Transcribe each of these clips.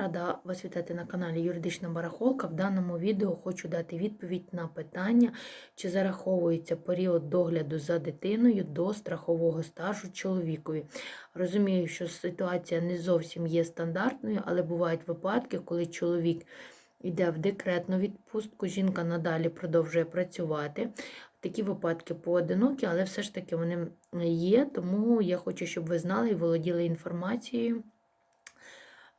Рада вас вітати на каналі Юридична Барахолка. В даному відео хочу дати відповідь на питання, чи зараховується період догляду за дитиною до страхового стажу чоловікові. Розумію, що ситуація не зовсім є стандартною, але бувають випадки, коли чоловік йде в декретну відпустку, жінка надалі продовжує працювати. Такі випадки поодинокі, але все ж таки вони є, тому я хочу, щоб ви знали і володіли інформацією.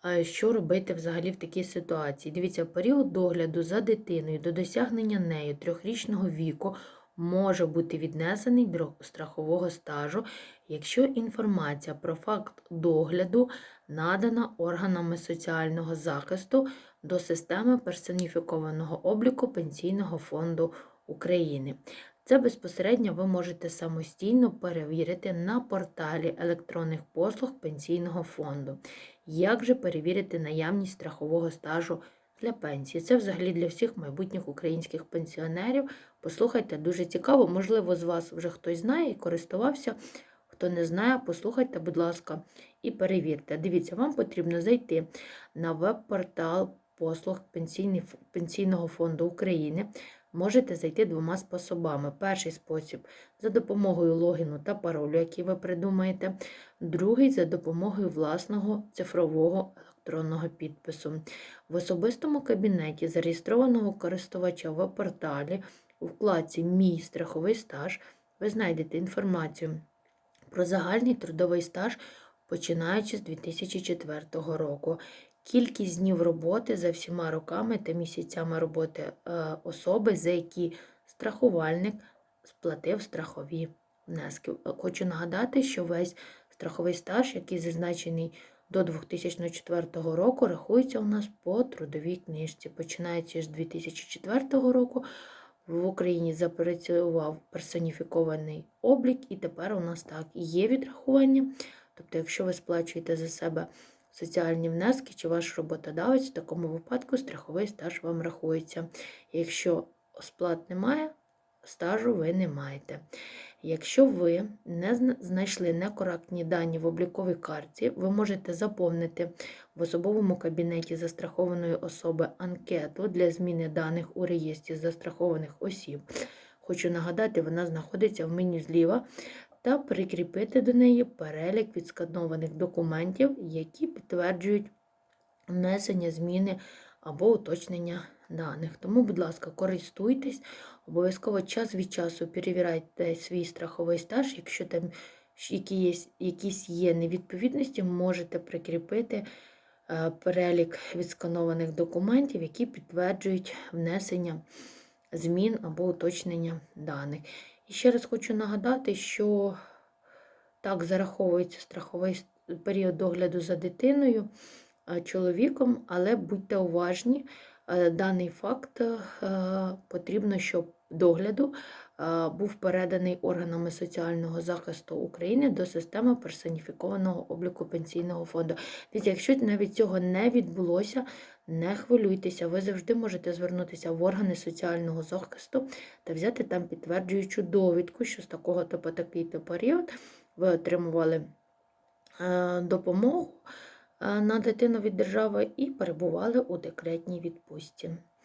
Е, Що робити взагалі в такій ситуації? Дивіться, період догляду за дитиною до досягнення нею трьохрічного віку може бути віднесений до страхового стажу, якщо інформація про факт догляду надана органами соціального захисту до системи персоніфікованого обліку Пенсійного фонду України. Це безпосередньо ви можете самостійно перевірити на порталі електронних послуг Пенсійного фонду. Як же перевірити наявність страхового стажу для пенсії? Це взагалі для всіх майбутніх українських пенсіонерів. Послухайте, дуже цікаво. Можливо, з вас вже хтось знає і користувався. Хто не знає, послухайте, будь ласка, і перевірте. Дивіться, вам потрібно зайти на веб-портал послуг Пенсійного фонду України. Можете зайти двома способами. Перший спосіб за допомогою логіну та паролю, який ви придумаєте. Другий за допомогою власного цифрового електронного підпису. В особистому кабінеті зареєстрованого користувача в порталі у вкладці Мій страховий стаж ви знайдете інформацію про загальний трудовий стаж, починаючи з 2004 року. Кількість днів роботи за всіма роками та місяцями роботи е, особи, за які страхувальник сплатив страхові внески. Хочу нагадати, що весь страховий стаж, який зазначений до 2004 року, рахується у нас по трудовій книжці. Починаючи з 2004 року в Україні запрацював персоніфікований облік, і тепер у нас так і є відрахування. Тобто, якщо ви сплачуєте за себе соціальні внески чи ваш роботодавець, в такому випадку страховий стаж вам рахується. Якщо сплат немає, стажу ви не маєте. Якщо ви не знайшли некоректні дані в обліковій карті, ви можете заповнити в особовому кабінеті застрахованої особи анкету для зміни даних у реєстрі застрахованих осіб. Хочу нагадати, вона знаходиться в меню зліва та прикріпити до неї перелік відсканованих документів, які підтверджують внесення зміни або уточнення даних. Тому, будь ласка, користуйтесь, обов'язково час від часу перевіряйте свій страховий стаж. Якщо там якісь є невідповідності, можете прикріпити е, перелік відсканованих документів, які підтверджують внесення змін або уточнення даних. І ще раз хочу нагадати, що так зараховується страховий період догляду за дитиною чоловіком, але будьте уважні, е, даний факт е, потрібно, щоб догляду е, був переданий органами соціального захисту України до системи персоніфікованого обліку пенсійного фонду. Дивіться, якщо навіть цього не відбулося, не хвилюйтеся, ви завжди можете звернутися в органи соціального захисту та взяти там підтверджуючу довідку, що з такого то по такий-то період ви отримували е, допомогу е, на дитину від держави і перебували у декретній відпустці.